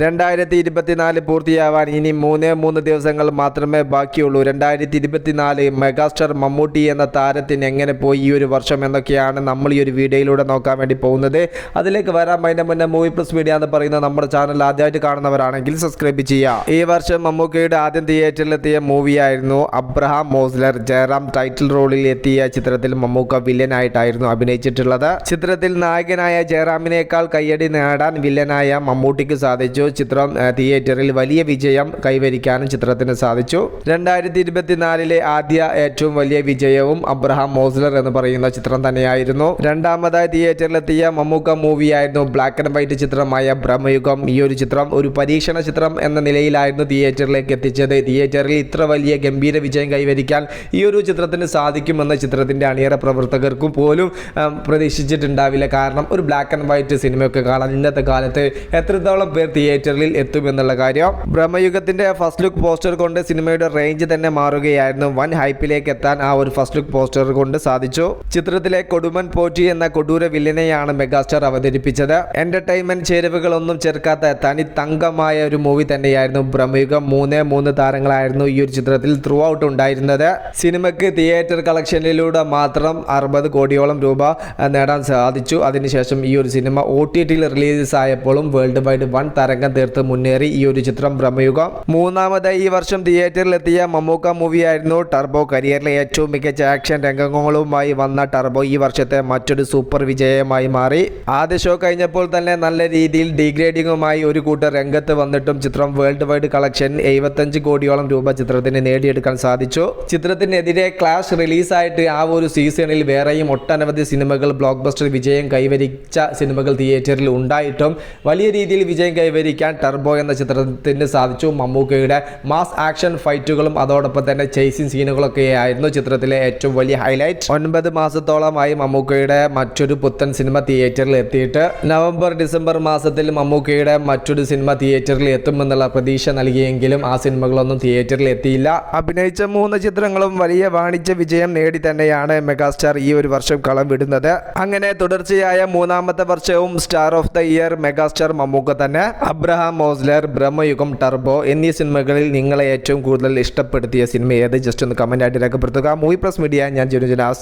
രണ്ടായിരത്തി ഇരുപത്തിനാല് പൂർത്തിയാവാൻ ഇനി മൂന്ന് മൂന്ന് ദിവസങ്ങൾ മാത്രമേ ബാക്കിയുള്ളൂ. രണ്ടായിരത്തി ഇരുപത്തിനാല് മെഗാസ്റ്റാർ മമ്മൂട്ടി എന്ന താരത്തിന് എങ്ങനെ പോയി ഈ ഒരു വർഷം എന്നൊക്കെയാണ് നമ്മൾ ഈ ഒരു വീഡിയോയിലൂടെ നോക്കാൻ വേണ്ടി പോകുന്നത്. അതിലേക്ക് വരാം. അതിന്റെ മുന്നേ മൂവി പ്ലസ് മീഡിയ എന്ന് പറയുന്ന നമ്മുടെ ചാനൽ ആദ്യമായിട്ട് കാണുന്നവരാണെങ്കിൽ സബ്സ്ക്രൈബ് ചെയ്യുക. ഈ വർഷം മമ്മൂക്കയുടെ ആദ്യം തിയേറ്ററിലെത്തിയ മൂവിയായിരുന്നു അബ്രഹാം മോസ്ലർ. ജയറാം ടൈറ്റിൽ റോളിൽ എത്തിയ ചിത്രത്തിൽ മമ്മൂക്ക വില്ലനായിട്ടായിരുന്നു അഭിനയിച്ചിട്ടുള്ളത്. ചിത്രത്തിൽ നായകനായ ജയറാമിനേക്കാൾ കയ്യടി നേടാൻ വില്ലനായ മമ്മൂട്ടിക്ക് സാധിച്ചു. ചിത്രം തിയേറ്ററിൽ വലിയ വിജയം കൈവരിക്കാനും ചിത്രത്തിന് സാധിച്ചു. രണ്ടായിരത്തി ഇരുപത്തിനാലിലെ ആദ്യ ഏറ്റവും വലിയ വിജയവും അബ്രഹാം മോസ്ലർ എന്ന് പറയുന്ന ചിത്രം തന്നെയായിരുന്നു. രണ്ടാമതായി തിയേറ്ററിലെത്തിയ മമ്മൂക്ക മൂവിയായിരുന്നു ബ്ലാക്ക് ആൻഡ് വൈറ്റ് ചിത്രമായ ബ്രഹ്മയുഗം. ഈ ഒരു ചിത്രം ഒരു പരീക്ഷണ ചിത്രം എന്ന നിലയിലായിരുന്നു തിയേറ്ററിലേക്ക് എത്തിച്ചത്. തിയേറ്ററിൽ ഇത്ര വലിയ ഗംഭീര വിജയം കൈവരിക്കാൻ ഈ ഒരു ചിത്രത്തിന് സാധിക്കുമെന്ന് ചിത്രത്തിന്റെ അണിയറ പ്രവർത്തകർക്കും പോലും പ്രതീക്ഷിച്ചിട്ടുണ്ടാവില്ല. കാരണം ഒരു ബ്ലാക്ക് ആൻഡ് വൈറ്റ് സിനിമയൊക്കെ കാണാൻ ഇന്നത്തെ കാലത്ത് എത്രത്തോളം പേർ തിയേറ്ററിൽ എത്തുമെന്നുള്ള കാര്യം. ബ്രഹ്മയുഗത്തിന്റെ ഫസ്റ്റ് ലുക്ക് പോസ്റ്റർ കൊണ്ട് സിനിമയുടെ റേഞ്ച് തന്നെ മാറുകയായിരുന്നു. വൻ ഹൈപ്പിലേക്ക് എത്താൻ ആ ഒരു ഫസ്റ്റ് ലുക്ക് പോസ്റ്റർ കൊണ്ട് സാധിച്ചു. ചിത്രത്തിലെ കൊടുമൻ പോറ്റി എന്ന കൊടൂര വില്ലനെയാണ് മെഗാസ്റ്റാർ അവതരിപ്പിച്ചത്. എന്റർടൈൻമെന്റ് ചേരുവകളൊന്നും ചേർക്കാത്ത തനി തങ്കമായ ഒരു മൂവി തന്നെയായിരുന്നു ബ്രഹ്മയുഗം. മൂന്ന് മൂന്ന് താരങ്ങളായിരുന്നു ഈ ഒരു ചിത്രത്തിൽ ത്രൂ ഔട്ട് ഉണ്ടായിരുന്നത്. സിനിമയ്ക്ക് തിയേറ്റർ കളക്ഷനിലൂടെ മാത്രം അറുപത് കോടിയോളം രൂപ നേടാൻ സാധിച്ചു. അതിനുശേഷം ഈ ഒരു സിനിമ ഒ ടി ടിയിൽ റിലീസ് ആയപ്പോഴും വേൾഡ് വൈഡ് വൺ തരംഗം തീർത്ത് മുന്നേറി ഈ ഒരു ചിത്രം ബ്രഹ്മയുഗം. മൂന്നാമതായി ഈ വർഷം തിയേറ്ററിലെത്തിയ മമ്മൂക്ക മൂവിയായിരുന്നു ടർബോ. കരിയറിലെ ഏറ്റവും മികച്ച ആക്ഷൻ രംഗങ്ങളുമായി വന്ന ടർബോ ഈ വർഷത്തെ മറ്റൊരു സൂപ്പർ വിജയമായി മാറി. ആദ്യ ഷോ കഴിഞ്ഞപ്പോൾ തന്നെ നല്ല രീതിയിൽ ഡീഗ്രേഡിംഗുമായി ഒരു കൂട്ടർ രംഗത്ത് വന്നിട്ടും ചിത്രം വേൾഡ് വൈഡ് കളക്ഷൻ എഴുപത്തഞ്ച് കോടിയോളം രൂപ ചിത്രത്തിന് നേടിയെടുക്കാൻ സാധിച്ചു. ചിത്രത്തിനെതിരെ ക്ലാഷ് റിലീസായിട്ട് ആ ഒരു സീസണിൽ വേറെയും ഒട്ടനവധി സിനിമകൾ ബ്ലോക്ക് ബസ്റ്റർ വിജയം കൈവരിച്ച സിനിമകൾ തിയേറ്ററിൽ ഉണ്ടായിട്ടും വലിയ രീതിയിൽ വിജയം കൈവരിക്കാൻ ടർബോ എന്ന ചിത്രത്തിന് സാധിച്ചു. മമ്മൂക്കയുടെ മാസ് ആക്ഷൻ ഫൈറ്റുകളും അതോടൊപ്പം തന്നെ ചേസിങ് സീനുകളൊക്കെ ആയിരുന്നു ചിത്രത്തിലെ ഏറ്റവും വലിയ ഹൈലൈറ്റ് ഒൻപത് മാസത്തോളമായി മമ്മൂക്കയുടെ മറ്റൊരു പുത്തൻ സിനിമ തിയേറ്ററിൽ എത്തിയിട്ട് നവംബർ ഡിസംബർ മാസത്തിൽ മമ്മൂക്കയുടെ മറ്റൊരു സിനിമ തിയേറ്ററിൽ എത്തുമെന്നുള്ള പ്രതീക്ഷ നൽകിയെങ്കിലും ആ സിനിമകളൊന്നും തിയേറ്ററിൽ എത്തിയില്ല. അഭിനയിച്ച മൂന്ന് ചിത്രങ്ങളും വലിയ വാണിജ്യ വിജയം നേടി തന്നെയാണ് മെഗാസ്റ്റാർ ഈ ഒരു വർഷം കളം വിടുന്നത്. അങ്ങനെ തുടർച്ചയായ മൂന്നാമത്തെ വർഷവും star of the year megastar Mammookka തന്നെ. അബ്രഹാം മോസ്ലർ ബ്രഹ്മയുഗം ടർബോ എന്നീ സിനിമകളിൽ നിങ്ങളെ ഏറ്റവും കൂടുതൽ ഇഷ്ടപ്പെടുത്തിയ സിനിമ ഏത്? ജസ്റ്റ് ഒന്ന് കമന്റ് ആയിട്ട് രേഖപ്പെടുത്തുക. മൂവി പ്ലസ് മീഡിയ ഞാൻ ജിനു ജനാസ്